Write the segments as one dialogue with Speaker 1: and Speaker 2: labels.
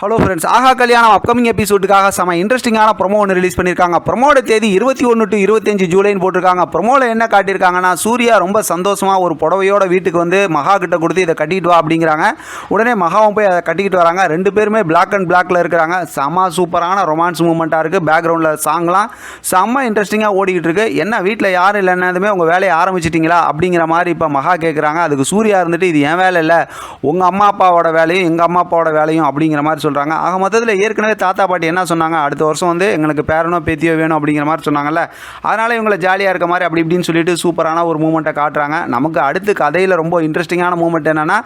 Speaker 1: Hello friends ஆஹா கல்யாணம் upcoming எபிசோடுக்காக செம இன்ட்ரெஸ்டிங்கான ப்ரொமோ ஒன்று ரிலீஸ் பண்ணியிருக்காங்க ப்ரொமோட தேதி இருபத்தி ஒன்று டு இருபத்தஞ்சு ஜூலைன்னு போட்டிருக்காங்க. ப்ரொமோவில் என்ன காட்டியிருக்காங்கன்னா சூர்யா ரொம்ப சந்தோஷமாக ஒரு புடவையோட வீட்டுக்கு வந்து மகா கிட்ட கொடுத்து இதை கட்டிட்டு வா அப்படிங்கிறாங்க. உடனே மகாவும் போய் அதை கட்டிக்கிட்டு வராங்க. ரெண்டு பேருமே பிளாக் அண்ட் பிளாக்ல இருக்கிறாங்க. செம சூப்பரான ரொமான்ஸ் மூமெண்ட்டாக இருக்குது பேக்ரவுண்டில் சாங்லாம் செம்ம இன்ட்ரெஸ்டிங்காக ஓடிக்கிட்டு இருக்கு. என்ன வீட்டில் யாரும் இல்லைன்னதுமே உங்கள் வேலையை ஆரம்பிச்சிட்டிங்களா? அப்படிங்கிற மாதிரி இப்போ மகா கேட்குறாங்க அதுக்கு சூர்யா இருந்துட்டு இது என் வேலை இல்லை. உங்கள் அம்மா அப்பாவோட வேலையும் எங்கள் அம்மா அப்பாவோட வேலையும் அப்படிங்கிற மாதிரி சொல்கிறாங்க ஆக மொத்தத்தில் ஏற்கனவே தாத்தா பாட்டி என்ன சொன்னாங்க? அடுத்த வருஷம் வந்து எங்களுக்கு பேரனோ பேத்தியோ வேணும் அப்படிங்கிற மாதிரி சொன்னாங்கல்ல. அதனால் இவங்களை ஜாலியாக இருக்க மாதிரி அப்படி இப்படின்னு சொல்லிட்டு சூப்பரான ஒரு மூமெண்ட்டை காட்டுறாங்க. நமக்கு அடுத்து கதையில் ரொம்ப இன்ட்ரெஸ்டிங்கான மூமெண்ட் என்னென்னா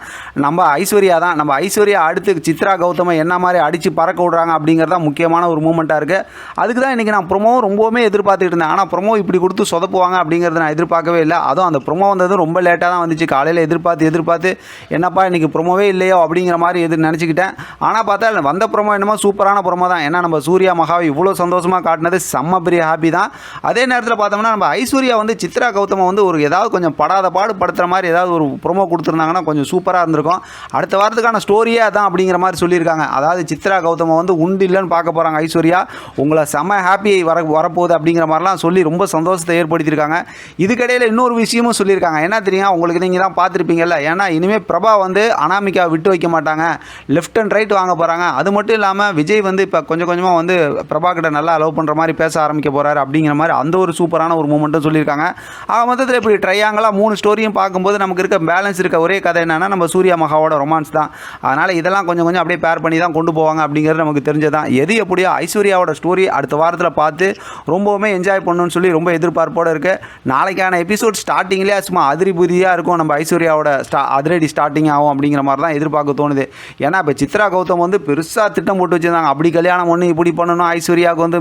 Speaker 1: நம்ம ஐஸ்வர்யா தான். நம்ம ஐஸ்வர்யா அடுத்து சித்ரா கௌதமை என்ன மாதிரி அடித்து பறக்க விடுறாங்க அப்படிங்கிறது தான் முக்கியமான ஒரு மூமெண்ட்டாக இருக்குது அதுக்கு தான் இன்றைக்கி நான் ப்ரொமோ ரொம்பவுமே எதிர்பார்த்துட்டு இருந்தேன். ஆனால் ப்ரொமோ இப்படி கொடுத்து சொதப்புவாங்க அப்படிங்கிறத நான் எதிர்பார்க்கவே இல்லை. அதுவும் அந்த ப்ரொமோ வந்தது ரொம்ப லேட்டாக தான் வந்துச்சு. காலையில் எதிர்பார்த்து எதிர்பார்த்து என்னப்பா இன்றைக்கி ப்ரொமோவே இல்லையோ அப்படிங்கிற மாதிரி எதிர் நினச்சிக்கிட்டேன். ஆனால் பார்த்தா வந்த ப்ரொமோ என்னமோ சூப்பரான ப்ரொமோ தான். ஏன்னா நம்ம சூர்யா மகாவை இவ்வளோ சந்தோஷமாக காட்டினது செம்ம பெரிய ஹாப்பி தான். அதே நேரத்தில் பார்த்தோம்னா நம்ம ஐஸ்வர்யா வந்து சித்ரா கௌதமை வந்து ஒரு ஏதாவது கொஞ்சம் படாத பாடு படுத்துகிற மாதிரி ஏதாவது ஒரு ப்ரொமோ கொடுத்துருந்தாங்கன்னா கொஞ்சம் சூப்பராக இருந்திருக்கும். அடுத்த வாரத்துக்கான ஸ்டோரியே அதான் அப்படிங்கிற மாதிரி சொல்லியிருக்காங்க. அதாவது சித்ரா கௌதமை வந்து உண்டு இல்லைன்னு பார்க்க போகிறாங்க ஐஸ்வர்யா. உங்களை செம்ம ஹாப்பி வர வரப்போகுது அப்படிங்கிற மாதிரிலாம் சொல்லி ரொம்ப சந்தோஷத்தை ஏற்படுத்தியிருக்காங்க. இதுக்கிடையில் இன்னொரு விஷயமும் சொல்லியிருக்காங்க. என்ன தெரியும்? உங்களுக்கு நீங்கள் தான் பார்த்துருப்பீங்கல்ல. ஏன்னா இனிமேல் பிரபா வந்து அனாமிகா விட்டு வைக்க மாட்டாங்க. லெஃப்ட் அண்ட் ரைட் வாங்க போகிறாங்க அது மட்டும் இல்லாமல் விஜய் வந்து இப்போ கொஞ்சம் கொஞ்சமாக வந்து பிரபாகிட்ட நல்லா அலோவ் பண்ணுற மாதிரி பேச ஆரம்பிக்க போகிறாரு அப்படிங்கிற மாதிரி அந்த ஒரு சூப்பரான ஒரு மூமெண்ட்டும் சொல்லியிருக்காங்க. ஆக மொத்தத்தில் இப்படி ட்ரையாங்கலாக மூணு ஸ்டோரியும் பார்க்கும்போது நமக்கு இருக்க பேலன்ஸ் இருக்க ஒரே கதை என்னென்னா நம்ம சூர்யா மகாவோட ரொமான்ஸ் தான். அதனால் இதெல்லாம் கொஞ்சம் கொஞ்சம் அப்படியே பேர் பண்ணி தான் கொண்டு போவாங்க அப்படிங்கிறது நமக்கு தெரிஞ்சதான் எது எப்படியோ ஐஸ்வர்யாவோட ஸ்டோரி அடுத்த வாரத்தில் பார்த்து ரொம்பவுமே என்ஜாய் பண்ணணும்னு சொல்லி ரொம்ப எதிர்பார்ப்போடு இருக்குது நாளைக்கான எபிசோட் ஸ்டார்டிங்லேயே சும்மா அதிரிபுதியாக இருக்கும். நம்ம ஐஸ்வர்யாவோட ஸ்டா அதிரடி ஸ்டார்டிங் ஆகும் அப்படிங்கிற மாதிரி தான் எதிர்பார்க்க தோணுது. ஏன்னா இப்போ சித்ரா கௌதம் வந்து பெருசாக திட்டம் போட்டு வச்சுருந்தாங்க. அப்படி கல்யாணம் ஒன்று இப்படி பண்ணணும் ஐஸ்வர்யாவுக்கு வந்து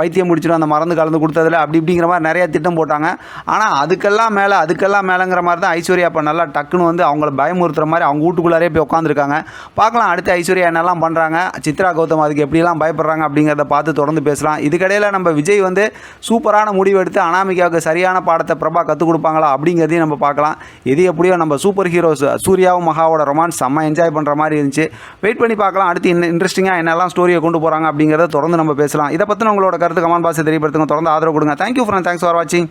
Speaker 1: பைத்தியம் முடிச்சிடும் அந்த மருந்து கலந்து கொடுத்ததுல அப்படி இப்படிங்கிற மாதிரி நிறைய திட்டம் போட்டாங்க. ஆனால் அதுக்கெல்லாம் மேலே அதுக்கெல்லாம் மேலேங்கிற மாதிரி தான் ஐஸ்வர்யா இப்போ நல்லா டக்குன்னு வந்து அவங்கள பயமுறுத்துற மாதிரி அவங்க வீட்டுக்குள்ளாரே போய் உட்காந்துருக்காங்க பார்க்கலாம் அடுத்து ஐஸ்வர்யா என்னெல்லாம் பண்ணுறாங்க சித்ரா கௌதம் அதுக்கு எப்படிலாம் பயப்படுறாங்க அப்படிங்கிறத பார்த்து தொடர்ந்து பேசலாம். இதுக்கடையில் நம்ம விஜய் வந்து சூப்பரான முடிவு எடுத்து அனாமிகாவுக்கு சரியான பாடத்தை பிரபா கற்றுக் கொடுப்பாங்களா அப்படிங்கிறதையும் நம்ம பார்க்கலாம். எது எப்படியோ நம்ம சூப்பர் ஹீரோஸ் சூர்யாவும் மகாவோட ரொமான்ஸ் செம்ம என்ஜாய் பண்ணுற மாதிரி இருந்துச்சு. வெயிட் பண்ணி பார்க்கலாம். அடுத்து இன்னும் இன்ட்ரெஸ்டிங்காக என்னெல்லாம் ஸ்டோரியை கொண்டு போகிறாங்க அப்படிங்கிறத தொடர்ந்து நம்ம பேசலாம். இதை பற்றின உங்களோட கருத்து கமெண்ட் பாசை தெரியப்படுத்துங்க. தொடர்ந்து ஆதரவு கொடுங்க. தேங்க்யூ ஃப்ரெண்ட் தேங்க்ஸ் ஃபார் வாட்சிங்